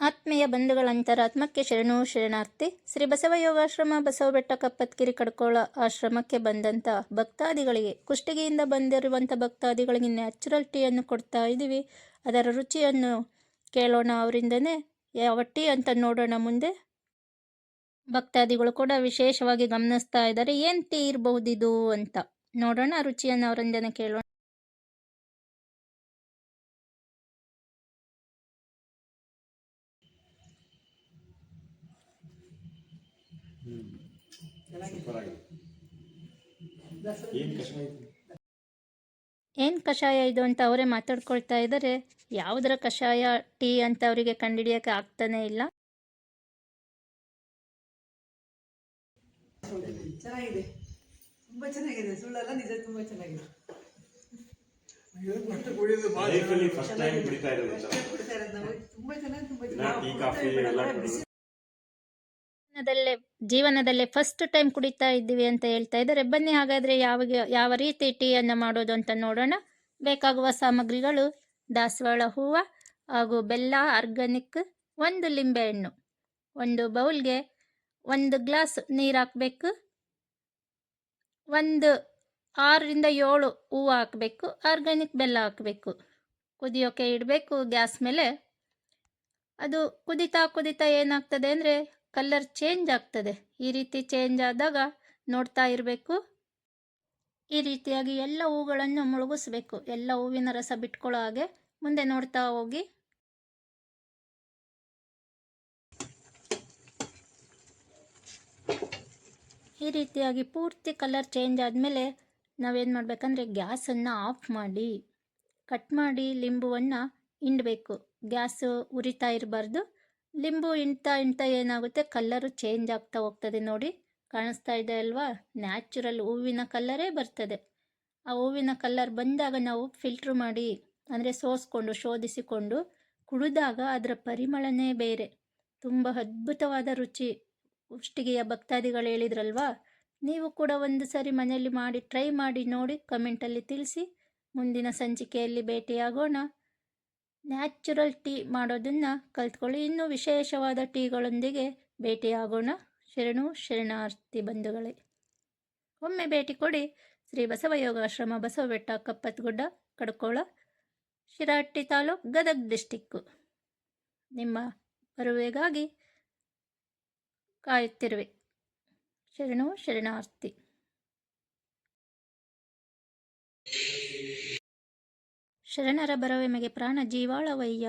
ಆತ್ಮೀಯ ಬಂಧುಗಳ ಅಂತರಾತ್ಮಕ್ಕೆ ಶರಣು ಶರಣಾರ್ಥಿ, ಶ್ರೀ ಬಸವ ಯೋಗಾಶ್ರಮ ಬಸವಬೆಟ್ಟ ಕಪ್ಪತ್ಕಿರಿ ಕಡ್ಕೋಳ ಆಶ್ರಮಕ್ಕೆ ಬಂದಂಥ ಭಕ್ತಾದಿಗಳಿಗೆ, ಕುಷ್ಟಗಿಯಿಂದ ಬಂದಿರುವಂಥ ಭಕ್ತಾದಿಗಳಿಗೆ ನ್ಯಾಚುರಲ್ ಟೀಯನ್ನು ಕೊಡ್ತಾ ಇದ್ದೀವಿ. ಅದರ ರುಚಿಯನ್ನು ಕೇಳೋಣ ಅವರಿಂದನೇ. ಯಾವ ಟೀ ಅಂತ ನೋಡೋಣ ಮುಂದೆ. ಭಕ್ತಾದಿಗಳು ಕೂಡ ವಿಶೇಷವಾಗಿ ಗಮನಿಸ್ತಾ ಇದ್ದಾರೆ. ಏನು ಟೀ ಇರಬಹುದಿದು ಅಂತ ನೋಡೋಣ, ರುಚಿಯನ್ನು ಅವರಿಂದನೇ ಕೇಳೋಣ. ಏನು ಕಷಾಯ ಇದು ಏನು ಕಷಾಯ ಇದು ಅಂತ ಅವರೇ ಮಾತಾಡ್ಕೊಳ್ತಾ ಇದ್ದಾರೆ ಯಾವುದರ ಕಷಾಯ ಟೀ ಅಂತ ಅವರಿಗೆ ಕಂಡುಹಿಡಿಯೋಕೆ ಆಗ್ತಾನೆ ಇಲ್ಲ. ಚೆನ್ನಾಗಿದೆ. ತುಂಬಾ ಚೆನ್ನಾಗಿದೆ. ಸುಳ್ಳಲ್ಲ ನಿಜ ತುಂಬಾ ಚೆನ್ನಾಗಿದೆ. ತುಂಬಾ ಚೆನ್ನಾಗಿ ತುಂಬಾ ದಿನ ಜೀವನದಲ್ಲೇ ಜೀವನದಲ್ಲೇ ಫಸ್ಟ್ ಟೈಮ್ ಕುಡಿತಾ ಇದ್ದೀವಿ ಅಂತ ಹೇಳ್ತಾ ಇದ್ದಾರೆ. ಬನ್ನಿ ಹಾಗಾದರೆ ಯಾವ ಯಾವ ರೀತಿ ಟೀಯನ್ನು ಮಾಡೋದು ಅಂತ ನೋಡೋಣ. ಬೇಕಾಗುವ ಸಾಮಗ್ರಿಗಳು, ದಾಸವಾಳ ಹೂವು ಹಾಗೂ ಬೆಲ್ಲ, ಆರ್ಗಾನಿಕ್, ಒಂದು ಲಿಂಬೆಹಣ್ಣು ಒಂದು ಬೌಲ್ಗೆ ಒಂದು ಗ್ಲಾಸ್ ನೀರು ಹಾಕಬೇಕು. ಒಂದು ಆರರಿಂದ ಏಳು ಹೂವು ಹಾಕಬೇಕು. ಆರ್ಗ್ಯಾನಿಕ್ ಬೆಲ್ಲ ಹಾಕಬೇಕು. ಕುದಿಯೋಕೆ ಇಡಬೇಕು ಗ್ಯಾಸ್ ಮೇಲೆ. ಅದು ಕುದಿತಾ ಕುದಿತಾ ಏನಾಗ್ತದೆ ಅಂದರೆ ಕಲರ್ ಚೇಂಜ್ ಆಗ್ತದೆ. ಈ ರೀತಿ ಚೇಂಜ್ ಆದಾಗ ನೋಡ್ತಾ ಇರಬೇಕು. ಈ ರೀತಿಯಾಗಿ ಎಲ್ಲ ಹೂಗಳನ್ನು ಮುಳುಗಿಸ್ಬೇಕು. ಎಲ್ಲ ಹೂವಿನ ರಸ ಬಿಟ್ಕೊಳ್ಳೋ ಹಾಗೆ ಮುಂದೆ ನೋಡ್ತಾ ಹೋಗಿ. ಈ ರೀತಿಯಾಗಿ ಪೂರ್ತಿ ಕಲರ್ ಚೇಂಜ್ ಆದಮೇಲೆ ನಾವೇನು ಮಾಡಬೇಕಂದ್ರೆ ಗ್ಯಾಸನ್ನು ಆಫ್ ಮಾಡಿ ಕಟ್ ಮಾಡಿ ಲಿಂಬುವನ್ನು ಹಿಂಡಬೇಕು. ಗ್ಯಾಸು ಉರಿತಾ ಇರಬಾರ್ದು. ಲಿಂಬು ಇಂತ ಇಂತ ಏನಾಗುತ್ತೆ? ಕಲ್ಲರು ಚೇಂಜ್ ಆಗ್ತಾ ಹೋಗ್ತದೆ ನೋಡಿ. ಕಾಣಿಸ್ತಾ ಇದೆ ಅಲ್ವಾ? ನ್ಯಾಚುರಲ್ ಹೂವಿನ ಕಲ್ಲರೇ ಬರ್ತದೆ. ಆ ಹೂವಿನ ಕಲ್ಲರ್ ಬಂದಾಗ ನಾವು ಫಿಲ್ಟ್ರ್ ಮಾಡಿ, ಅಂದರೆ ಸೋಸ್ಕೊಂಡು, ಶೋಧಿಸಿಕೊಂಡು ಕುಡಿದಾಗ ಅದರ ಪರಿಮಳನೇ ಬೇರೆ. ತುಂಬ ಅದ್ಭುತವಾದ ರುಚಿ. ಉಷ್ಟಿಗೆಯ ಭಕ್ತಾದಿಗಳು ಹೇಳಿದ್ರಲ್ವಾ? ನೀವು ಕೂಡ ಒಂದು ಸರಿ ಮನೆಯಲ್ಲಿ ಮಾಡಿ ಟ್ರೈ ಮಾಡಿ ನೋಡಿ ಕಮೆಂಟಲ್ಲಿ ತಿಳಿಸಿ. ಮುಂದಿನ ಸಂಚಿಕೆಯಲ್ಲಿ ಭೇಟಿಯಾಗೋಣ. ನ್ಯಾಚುರಲ್ ಟೀ ಮಾಡೋದನ್ನು ಕಲ್ತ್ಕೊಳ್ಳಿ. ಇನ್ನೂ ವಿಶೇಷವಾದ ಟೀಗಳೊಂದಿಗೆ ಭೇಟಿಯಾಗೋಣ. ಶರಣು ಶರಣಾರ್ಥಿ ಬಂಧುಗಳೇ. ಒಮ್ಮೆ ಭೇಟಿ ಕೊಡಿ. ಶ್ರೀ ಬಸವ ಯೋಗಾಶ್ರಮ ಬಸವಬೆಟ್ಟ ಕಪ್ಪತ್ಗುಡ್ಡ, ಕಡ್ಕೋಳ, ಶಿರಾಟ್ಟಿ ತಾಲೂಕ್, ಗದಗ್ ಡಿಸ್ಟಿಕ್ಕು. ನಿಮ್ಮ ಬರುವೆಗಾಗಿ ಕಾಯುತ್ತಿರುವೆ. ಶರಣು ಶರಣಾರ್ಥಿ. ಶರಣರ ಬರವೆಮಗೆ ಪ್ರಾಣ ಜೀವಾಳವಯ್ಯ.